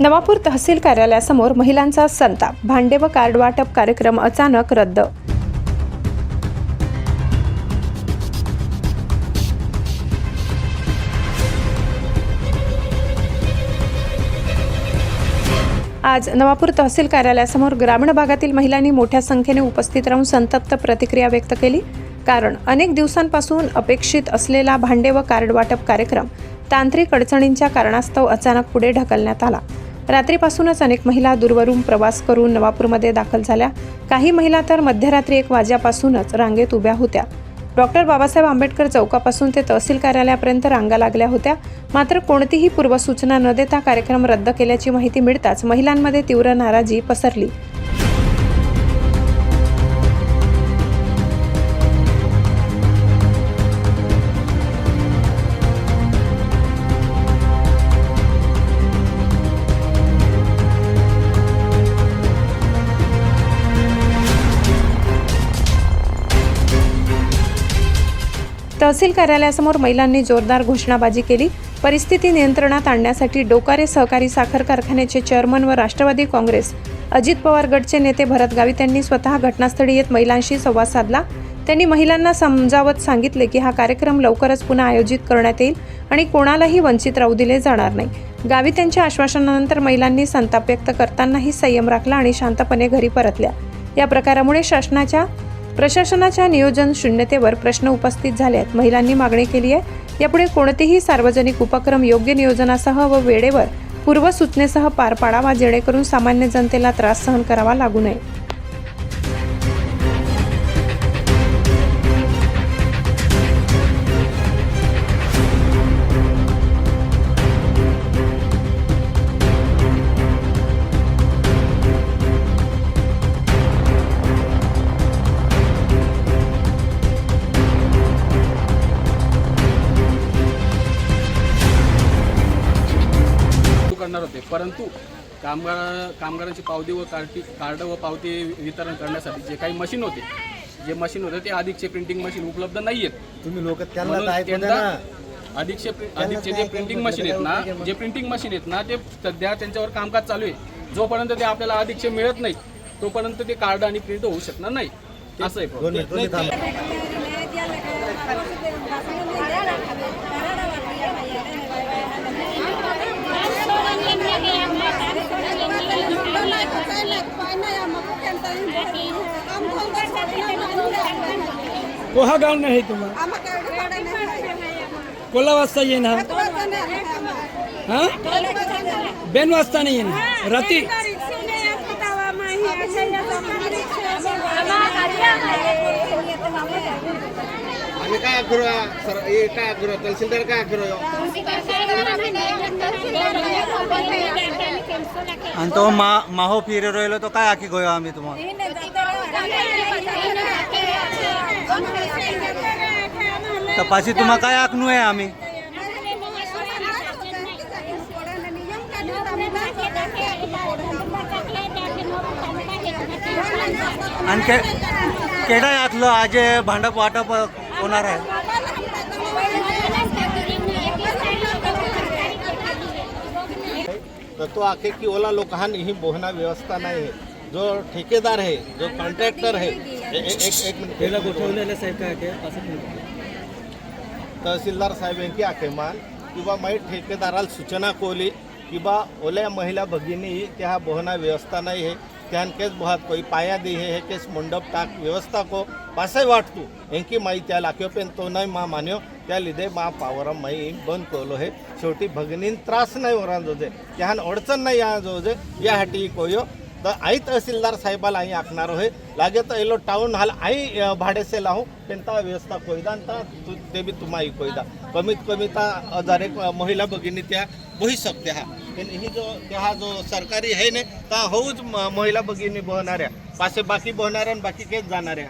नवापूर तहसील कार्यालयासमोर महिलांचा संताप भांडे व कार्ड वाटप कार्यक्रम अचानक रद्द. आज नवापूर तहसील कार्यालयासमोर ग्रामीण भागातील महिलांनी मोठ्या संख्येने उपस्थित राहून संतप्त प्रतिक्रिया व्यक्त केली. कारण अनेक दिवसांपासून अपेक्षित असलेला भांडे व कार्ड वाटप कार्यक्रम तांत्रिक अडचणींच्या कारणास्तव अचानक पुढे ढकलण्यात आला. रात्रीपासूनच अनेक महिला दूरवरून प्रवास करून नवापूरमध्ये दाखल झाल्या. काही महिला तर मध्यरात्री एक वाजल्यापासूनच रांगेत उभ्या होत्या. डॉक्टर बाबासाहेब आंबेडकर चौकापासून ते तहसील कार्यालयापर्यंत रांगा लागल्या होत्या. मात्र कोणतीही पूर्वसूचना न देता कार्यक्रम रद्द केल्याची माहिती मिळताच महिलांमध्ये तीव्र नाराजी पसरली. तहसील कार्यालयासमोर महिलांनी जोरदार घोषणाबाजी केली. परिस्थिती नियंत्रणात आणण्यासाठी डोकारे सहकारी साखर कारखान्याचे चेअरमन व राष्ट्रवादी काँग्रेस अजित पवार गटचे नेते भरत गावित यांनी स्वतः घटनास्थळी येत महिलांशी संवाद साधला. त्यांनी महिलांना समजावत सांगितले की हा कार्यक्रम लवकरच पुन्हा आयोजित करण्यात येईल आणि कोणालाही वंचित राहू दिले जाणार नाही. गावित यांच्या आश्वासनानंतर महिलांनी संताप व्यक्त करतानाही संयम राखला आणि शांतपणे घरी परतल्या. या प्रकारामुळे शासनाच्या प्रशासनाच्या नियोजन शून्यतेवर प्रश्न उपस्थित झाले आहेत महिलांनी मागणी केली आहे. यापुढे कोणतेही सार्वजनिक उपक्रम योग्य नियोजनासह व वेळेवर पूर्वसूचनेसह पार पाडावा जेणेकरून सामान्य जनतेला त्रास सहन करावा लागू नये. कामगार कामगारांची पावती व कार्टी कार्ड व पावती वितरण करण्यासाठी जे काही मशीन होते जे मशीन होते ते अधिकचे प्रिंटिंग मशीन उपलब्ध नाही आहेत तुम्ही लोक त्यांना अधिकचे अधिकचे जे प्रिंटिंग मशीन आहेत ना जे प्रिंटिंग मशीन आहेत ना ते सध्या त्यांच्यावर कामकाज चालू आहे जोपर्यंत ते आपल्याला अधिकचे मिळत नाही तोपर्यंत ते कार्ड आणि प्रिंट होऊ शकणार नाही असं आहे दोन problem. मिनिट दोन्ही थांबा कोहा गाव नाही तुम्हाला कोला वाजता येईन हा? हा? बेन वाजता नाही येईन? रात्री आम्ही काय करू सर हे काय करू तहसीलदार काय करू आणि तो मा माहो फिरे रोयलो तो काय आखी गोयो आम्ही तुम्हाला तपासी तुम्हा काय आखनू आहे आम्ही आणि के केडा आखलो आज भांडप वाटप होणार आहे. तर तो आखे की ओला लोकांनी ही बोहना व्यवस्था नाही. आहे जो ठेकेदार आहे जो कॉन्ट्रॅक्टर आहे ए- ए- एक एक मिनिट. त्याला गोठवलेलं साहेब काय काय असं तहसीलदार साहेब यांची आखे मान किंवा माहीत ठेकेदाराला सूचना कोली किंवा ओल्या महिला भगिनी त्या बोहना व्यवस्था नाही है त्यान केस बोहात कोई पाया दी है हे केस मंडप टाक व्यवस्था को. पासे वाटतो. एंकी माई त्या लाख्यो पेन तो नाही मा मान्यो. त्या लिदे मा पावर माई बंद कोलो हे. शेवटी भगिनीन त्रास नाही वरान जोजे. त्यान अडचण नाही या जोजे. यासाठी कोयो. तर आई तहसीलदार साहेबाला आई आखणार होय लागे तर एलो टाऊन हाल आई भाडेसे लावू त्यांचा व्यवस्था कोयदा आणि ता ते बी तुम्हा आई कोयदा. कमीत कमी ता हजार एक महिला भगिनी त्या बही शकते हा. पण ही जो त्या हा जो सरकारी आहे ने ता होऊच म- महिला भगिनी बहणाऱ्या पासे बाकी बहणाऱ्या आणि बाकी केच जाणाऱ्या.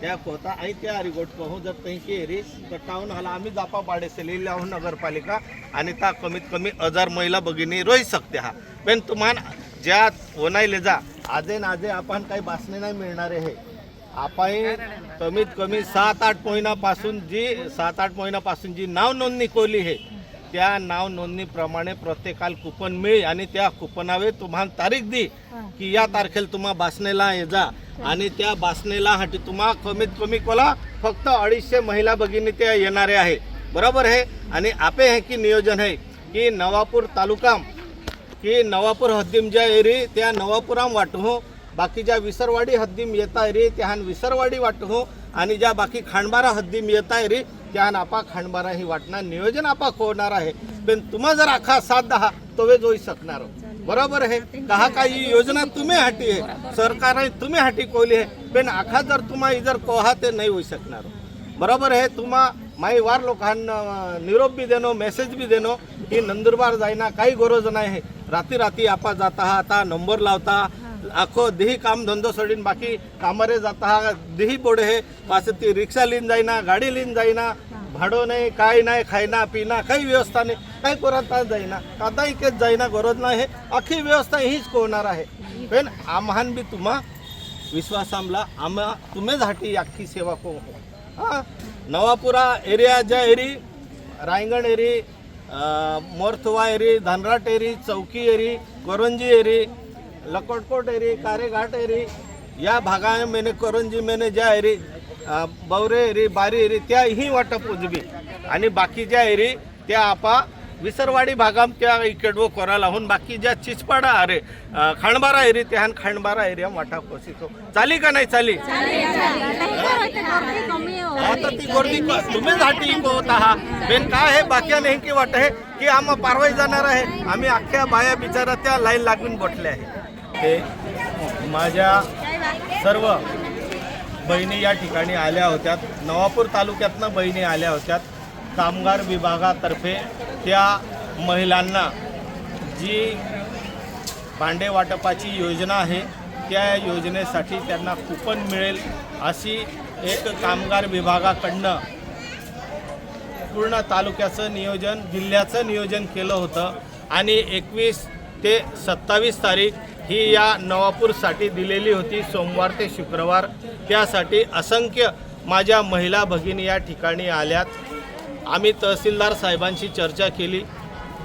त्या कोता आई त्या रिगोट कहू जर काही केरी तर टाऊन हाला आम्ही जापा पाडेसे लिहिले आहो नगरपालिका आणि ता कमीत कमी हजार महिला भगिनी रोई शकते हा. पण तुम्हाला ज्या ओनाईले जा आजे ना आजे आपण काही बासने नाही मिळणारे हे. आपण कमीत कमी सात आठ महिन्यापासून जी सात आठ महिन्यापासून जी नाव नोंदणी कोली आहे त्या नाव नोंदणीप्रमाणे प्रत्येकाला कुपन मिळेल आणि त्या कुपनावे तुम्हाला तारीख दी की या तारखेला तुम्हा बासनेला ये जा. आणि त्या बासनेला हटी तुम्हा कमीत कमी कोला फक्त अडीचशे महिला भगिनी त्या येणारे आहे. बरोबर आहे आणि आपे हे की नियोजन आहे की नवापूर तालुका की नवापूर हद्दीम ज्या एरी त्या नवापुराम वाटू बाकी ज्या विसरवाडी हद्दीम येता एरी त्यान विसरवाडी वाटू आणि ज्या बाकी खांडबारा हद्दीम येता एरी त्यान आपा खांडबारा ही वाटणार नियोजन आपा होणार आहे. पण तुम्हा जर आखा साथ दहा तो तोवे जोई शकणार हो. बरोबर आहे. कहा का ही योजना तुम्ही हाटी आहे. सरकार तुम्ही हाटी कोली आहे. पण आखा जर तुम्हा ही जर कोहा ते नाही होऊ शकणार. बरोबर आहे. तुम्हा माई वार लोकांना निरोप बी देणं मेसेज बी देणं की नंदुरबार जाईना काही गरज नाही आहे. राती राती आपा जाता आता नंबर लावता. आखो देही काम धंदो सोडीन बाकी कामारे जाता हा देही हे. पास ती रिक्षा लिन जाईना गाडी लिन जाईना. भाडं नाही काय नाही खायना पिना काही व्यवस्था नाही. काही करता जाईना. आता इकेच जाईना गरज नाही. हे अख्खी व्यवस्था हीच कोणार आहे. पण आम्हान बी तुम्हा विश्वास आमला आम्हा तुम्हीच हाटी अख्खी सेवा को हां? नवापुरा एरिया ज्या एरी रायगण एरी अ, मोरथुवा एरी धनराट एरी चौकी एरी करंजी एरी लकोटकोट एरी कारेघाट एरी या भागामध्ये करंजी मेने ज्या एरी बवरे एरी बारी एरी त्या ही वाटप उजबी आणि बाकीच्या एरी त्या आपा विसरवाडी भागाम त्या इकडवो कोरा लावून बाकी ज्या चिचपाडा अरे खणबारा खांडबारा एरी त्या खांडबारा एरिया वाटा कोसितो चाली का नाही चाली? आता ती गर्दी क- तुम्हीच हाटी होत आहात बेन काय हे बाकी नाही वाट आहे की आम्हा पारवाई जाणार आहे. आम्ही अख्ख्या बाया बिचारा त्या लाईन लागून बसल्या आहे ते माझ्या सर्व बहिणी या ठिकाणी आल्या होत्या. नवापूर तालुक्यातनं बहिणी आल्या होत्या. कामगार विभागातर्फे त्या महिलांना जी भांडे वाटपाची योजना आहे त्या योजनेसाठी त्यांना कुपन मिळेल अशी एक कामगार विभागाकडनं पूर्ण तालुक्याचं नियोजन जिल्ह्याचं नियोजन केलं होतं. आणि एकवीस ते सत्तावीस तारीख ही या नवापूरसाठी दिलेली होती सोमवार ते शुक्रवार. त्यासाठी असंख्य माझ्या महिला भगिनी या ठिकाणी आल्यात. आम्ही तहसीलदार साहेबांशी चर्चा केली.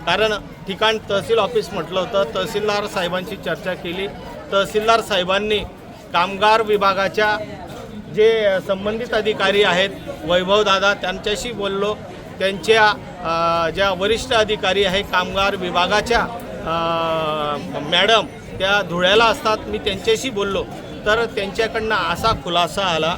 कारण ठिकाण तहसील ऑफिस म्हटलं होतं तहसीलदार साहेबांशी चर्चा केली. तहसीलदार साहेबांनी कामगार विभागाच्या जे संबंधित अधिकारी आहेत वैभवदादा त्यांच्याशी बोललो. त्यांच्या ज्या वरिष्ठ अधिकारी आहे कामगार विभागाच्या मॅडम त्या धुळ्याला असतात मी त्यांच्याशी बोललो. तर त्यांच्याकडनं असा खुलासा आला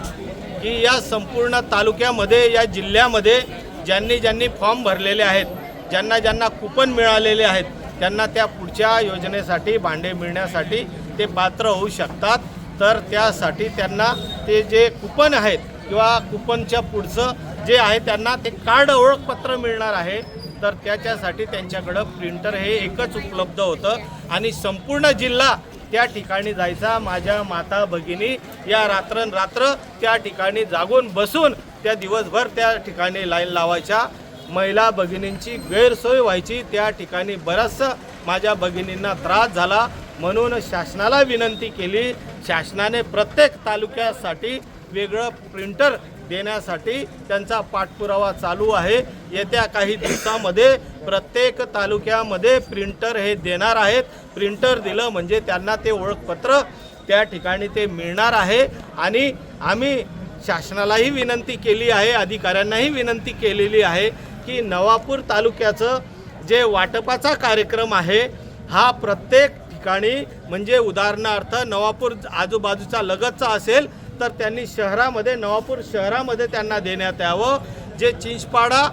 की या संपूर्ण तालुक्यामध्ये या जिल्ह्यामध्ये ज्यांनी ज्यांनी फॉर्म भरलेले आहेत ज्यांना ज्यांना कुपन मिळालेले आहेत त्यांना त्या पुढच्या योजनेसाठी भांडे मिळण्यासाठी ते पात्र होऊ शकतात. तर त्यासाठी त्यांना ते जे कुपन आहेत किंवा कुपनच्या पुढचं जे आहे त्यांना ते कार्ड ओळखपत्र मिळणार आहे. तर त्याच्यासाठी त्यांच्याकडं प्रिंटर हे एकच उपलब्ध होतं. आणि संपूर्ण जिल्हा त्या ठिकाणी जायचा. माझ्या माता भगिनी या रात्रनरात्र त्या ठिकाणी जागून बसून त्या दिवसभर त्या ठिकाणी लाईन लावायच्या. महिला भगिनींची गैरसोय व्हायची. त्या ठिकाणी बराचसा माझ्या भगिनींना त्रास झाला. म्हणून शासनाला विनंती केली. शासनाने प्रत्येक तालुक्यासाठी वेगळं प्रिंटर देण्यासाठी त्यांचा पाठपुरावा चालू आहे. येत्या काही दिवसामध्ये प्रत्येक तालुक्यामध्ये प्रिंटर हे देणार आहेत. प्रिंटर दिलं म्हणजे त्यांना ते ओळखपत्र त्या ठिकाणी ते मिळणार आहे. आणि आम्ही शासनालाही विनंती केली आहे अधिकाऱ्यांनाही विनंती केलेली आहे की नवापूर तालुक्याचं जे वाटपाचा कार्यक्रम आहे हा प्रत्येक ठिकाणी म्हणजे उदाहरणार्थ नवापूर आजूबाजूचा लगतचा असेल तर त्यांनी शहरामध्ये नवापूर शहरामध्ये त्यांना देण्यात यावं. जे चिंचपाडा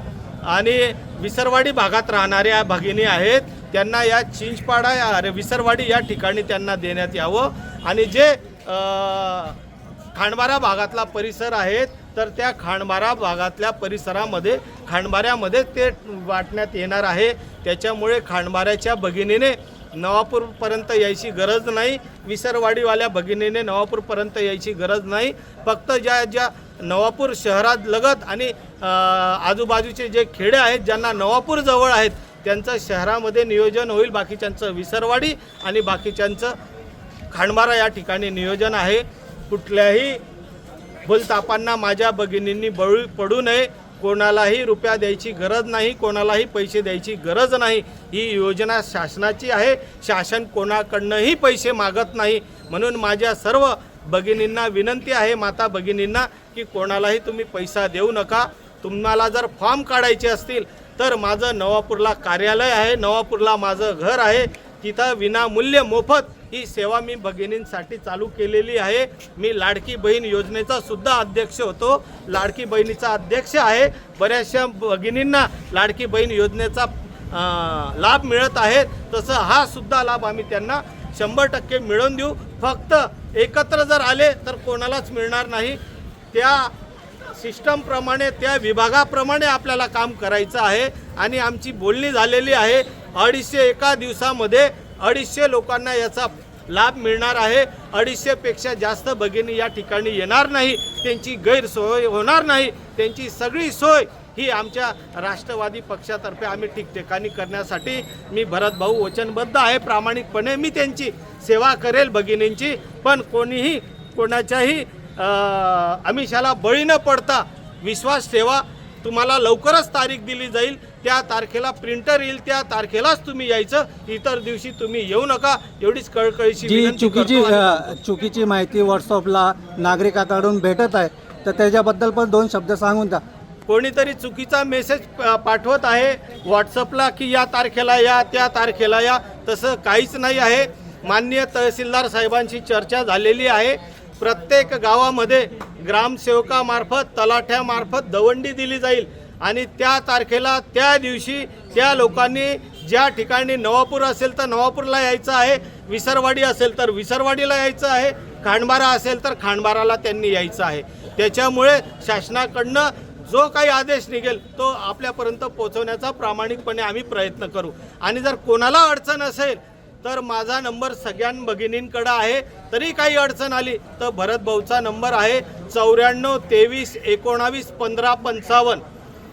आणि विसरवाडी भागात राहणाऱ्या भगिनी आहेत त्यांना या चिंचपाडा या अरे विसरवाडी या ठिकाणी त्यांना देण्यात यावं. आणि जे खांडबारा भागातला परिसर आहेत तर त्या खांडबारा भागातल्या परिसरामध्ये खांडबाऱ्यामध्ये ते वाटण्यात येणार आहे. त्याच्यामुळे खांडबाऱ्याच्या भगिनीने नवापूरपर्यंत यायची गरज नाही. विसरवाडीवाल्या भगिनीने नवापूरपर्यंत यायची गरज नाही. फक्त ज्या ज्या नवापूर शहरात लगत आणि आजूबाजूचे जे खेडे आहेत ज्यांना नवापूर जवळ आहेत त्यांचं शहरामध्ये नियोजन होईल. बाकीच्यांचं विसरवाडी आणि बाकीच्यांचं खांडमारा या ठिकाणी नियोजन आहे. कुठल्याही भूलतापांना माझ्या भगिनींनी बळू पडू नये. कोणालाही रुपया द्यायची गरज नाही कोणालाही पैसे द्यायची गरज नाही. ही योजना शासनाची आहे. शासन कोणाकडनंही पैसे मागत नाही. म्हणून माझ्या सर्व भगिनींना विनंती आहे माता भगिनींना की कोणालाही तुम्ही पैसा देऊ नका. तुम्हाला जर फॉर्म काढायचे असतील तर माझं नवापूरला कार्यालय आहे. नवापूरला माझं घर आहे. तिथं विनामूल्य मोफत ही सेवा मी भगिनींसाठी चालू केलेली आहे. मी लाडकी बहीण योजनेचा सुद्धा अध्यक्ष होतो. लाडकी बहिणीचा अध्यक्ष आहे. बऱ्याचशा भगिनींना लाडकी बहीण योजनेचा लाभ मिळत आहे. तसं हा सुद्धा लाभ आम्ही त्यांना शंभर टक्के मिळवून देऊ. फक्त एकत्र जर आले तर कोणालाच मिळणार नाही. त्या सिस्टमप्रमाणे त्या विभागाप्रमाणे आपल्याला काम करायचं आहे. आणि आमची बोलणी झालेली आहे. अडीचशे एका दिवसामध्ये अडीचशे लोकांना याचा लाभ मिळणार आहे. अडीचशेपेक्षा जास्त भगिनी या ठिकाणी येणार नाही. त्यांची गैरसोय होणार नाही. त्यांची सगळी सोय ही आमच्या राष्ट्रवादी पक्षातर्फे आम्ही ठिकठिकाणी करण्यासाठी मी भरत भाऊ वचनबद्ध आहे. प्रामाणिकपणे मी त्यांची सेवा करेल भगिनींची. पण कोणीही कोणाच्याही अमिषाला आमिषाला बळी न पडता विश्वास ठेवा. तुम्हाला लवकरच तारीख दिली जाईल. त्या तारखेला प्रिंटर येईल त्या तारखेलाच तुम्ही यायचं. इतर दिवशी तुम्ही येऊ नका. एवढीच कळकळीची जी विनंती चुकीची करतो आणि- अ, चुकीची माहिती व्हॉट्सअपला नागरिकांकडून भेटत आहे तर त्याच्याबद्दल पण दोन शब्द सांगून द्या. कोणीतरी चुकीचा मेसेज पाठवत आहे व्हॉट्सअपला की या तारखेला या त्या तारखेला या. तसं काहीच नाही आहे. माननीय तहसीलदार साहेबांशी चर्चा झालेली आहे. प्रत्येक गावामध्ये ग्रामसेवकामार्फत तलाठ्यामार्फत दवंडी दिली जाईल. आणि त्या तारखेला त्या दिवशी त्या लोकांनी ज्या ठिकाणी नवापूर असेल तर नवापूरला यायचं आहे विसरवाडी असेल तर विसरवाडीला यायचं आहे खांडबारा असेल तर खांडबाराला त्यांनी यायचं आहे. त्याच्यामुळे शासनाकडनं जो काही आदेश निघेल तो आपल्यापर्यंत पोहोचवण्याचा प्रामाणिकपणे आम्ही प्रयत्न करू. आणि जर कोणाला अडचण असेल तर माझा नंबर सगळ्या भगिनींकडं आहे. तरी काही अडचण आली तर भरत भाऊचा नंबर आहे चौऱ्याण्णव तेवीस एकोणावीस पंधरा पंचावन्न.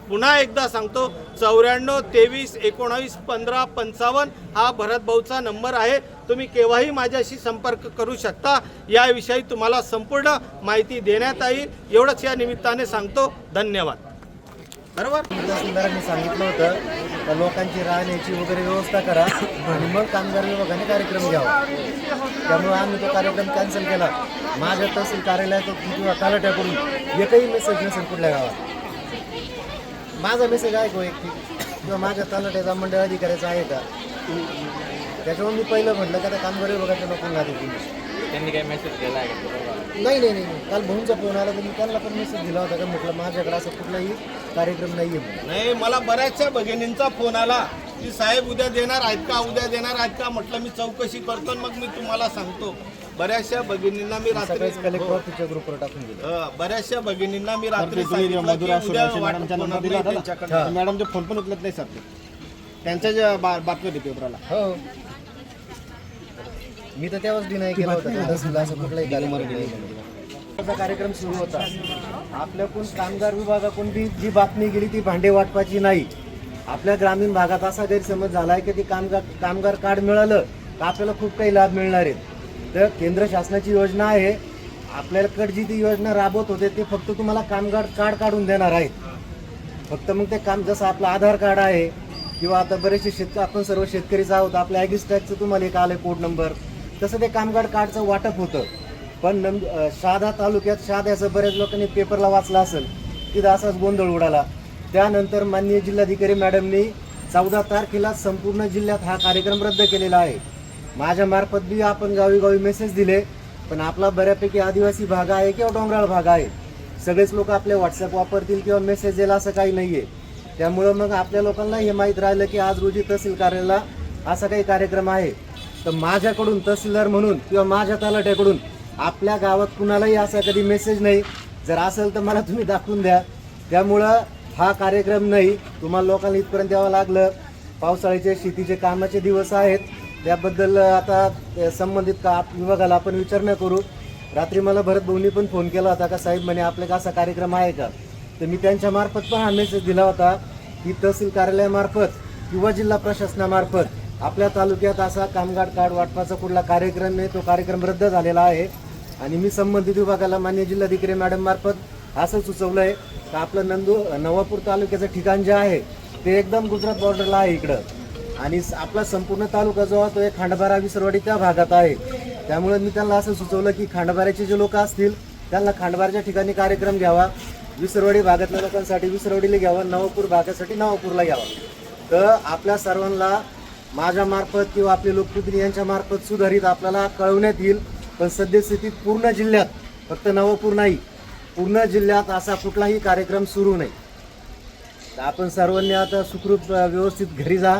पुन्हा एकदा सांगतो चौऱ्याण्णव तेवीस एकोणावीस पंधरा पंचावन्न हा भरतभाऊचा नंबर आहे. तुम्ही केव्हाही माझ्याशी संपर्क करू शकता. याविषयी तुम्हाला संपूर्ण माहिती देण्यात येईल. एवढंच या निमित्ताने सांगतो. धन्यवाद. बरोबर? सुंदरांनी सांगितलं होतं लोकांची राहण्याची वगैरे व्यवस्था करा आणि मग कामगार विभागाने कार्यक्रम घ्यावा. त्यामुळे आम्ही तो कार्यक्रम कॅन्सल केला. माझ्या तहसील कार्यालयात किंवा तलाट्याकडून एकही मेसेज नसेल कुठल्या गावात. माझा मेसेज आहे का वैयक्तिक किंवा माझ्या तलाट्याचा मंडळ अधिकाऱ्याचा आहे का? त्याच्यामुळे मी पहिलं म्हटलं का त्या कामगार विभागाच्या लागेल तुम्ही. त्यांनी काही मेसेज केला आहे का नाही नाही नाही नाही. काल भाऊंचा फोन आला तर मी त्यांना पण मेसेज दिला होता का? म्हटलं माझ्याकडे असं कुठलाही कार्यक्रम नाही आहे नाही मला बऱ्याचशा भगिनींचा फोन आला की साहेब उद्या देणार आहेत का? उद्या देणार आहेत का? म्हटलं मी चौकशी करतो आणि मग मी तुम्हाला सांगतो. बऱ्याचशा भगिनींना मी रात्री ग्रुपवर टाकून दिलं. बऱ्याचशा भगिनींना मी रात्री. मॅडमचे फोन पण उचलत नाही सर. त्यांच्या ज्या बा बातमी होती पेपरला हो. मी तर तेव्हाच डिनाय केला होता. असं कुठलाही कार्यक्रम कार्यक्रम सुरू होता. आपल्याकडून कामगार विभागाकडून बी जी बातमी गेली ती भांडे वाटपाची नाही. आपल्या ग्रामीण भागात असा गैरसमज झाला आहे की ती कामगार कामगार कार्ड मिळालं तर आपल्याला खूप काही लाभ मिळणार आहेत तर केंद्र शासनाची योजना आहे. आपल्याकडे जी ती योजना राबवत होते ते फक्त तुम्हाला कामगार कार्ड काढून देणार आहेत. फक्त मग ते काम जसं आपलं आधार कार्ड आहे किंवा आता बरेचसे शेत आपण सर्व शेतकरीच आहोत आपल्या ॲग्रिस टॅक्सचं तुम्हाला एक आलं कोड नंबर तसं ते कामगार कार्डचं वाटप होतं. पण नम शहादा तालुक्यात शहादा याचं बऱ्याच लोकांनी पेपरला वाचलं असेल तिथं असाच गोंधळ उडाला. त्यानंतर माननीय जिल्हाधिकारी मॅडमनी चौदा तारखेला संपूर्ण जिल्ह्यात हा कार्यक्रम रद्द केलेला आहे. माझ्या मार्फत बी आपण गावी गावी मेसेज दिले पण आपला बऱ्यापैकी आदिवासी भाग आहे किंवा डोंगराळ भाग आहे. सगळेच लोक आपले व्हॉट्सअप वापरतील किंवा मेसेज येईल असं काही नाही आहे त्यामुळं मग आपल्या लोकांना हे माहीत राहिलं की आज रोजी तहसील कार्यालयाला असा काही कार्यक्रम आहे. तर माझ्याकडून तहसीलदार म्हणून किंवा माझ्या तलाट्याकडून आपल्या गावात कुणालाही असा कधी मेसेज नाही. जर असेल तर मला तुम्ही दाखवून द्या. त्यामुळं हा कार्यक्रम नाही. तुम्हाला लोकांना इथपर्यंत यावं लागलं. पावसाळ्याचे शेतीचे कामाचे दिवस आहेत. त्याबद्दल आता संबंधित का विभागाला आपण विचार न करू. रात्री मला भरत भाऊनी पण फोन केला होता का साहेब म्हणे आपल्या असा कार्यक्रम आहे का? तर मी त्यांच्यामार्फत पण हा मेसेज दिला होता की तहसील कार्यालयामार्फत किंवा जिल्हा प्रशासनामार्फत आपल्या तालुक्यात असा कामगार कार्ड वाटपाचा कुठला कार्यक्रम आहे तो कार्यक्रम रद्द झालेला आहे. आणि मी संबंधित विभागाला मान्य जिल्हाधिकारी मॅडम मार्फत असं सुचवलं आहे का आपलं नंदू नवापूर तालुक्याचं ठिकाण जे आहे ते एकदम गुजरात बॉर्डरला आहे इकडं. आणि आपला संपूर्ण तालुका जो आहे तो एक खांडबारा विसरवाडी त्या भागात आहे. त्यामुळे मी त्यांना असं सुचवलं की खांडबाऱ्याचे जे लोक असतील त्यांना खांडबारच्या ठिकाणी कार्यक्रम घ्यावा. विसरवाडी भागातल्या लोकांसाठी विसरवाडीला घ्यावा नवापूर भागासाठी नवापूरला घ्यावा. तर आपल्या सर्वांना माझ्या मार्फत किंवा आपले लोकप्रतिनिधी यांच्या मार्फत सुधारित आपल्याला कळवण्यात येईल. पण सद्यस्थितीत पूर्ण जिल्ह्यात फक्त नवापूर नाही पूर्ण जिल्ह्यात असा कुठलाही कार्यक्रम सुरू नाही. तर आपण सर्वांनी आता सुखरूप व्यवस्थित घरी जा.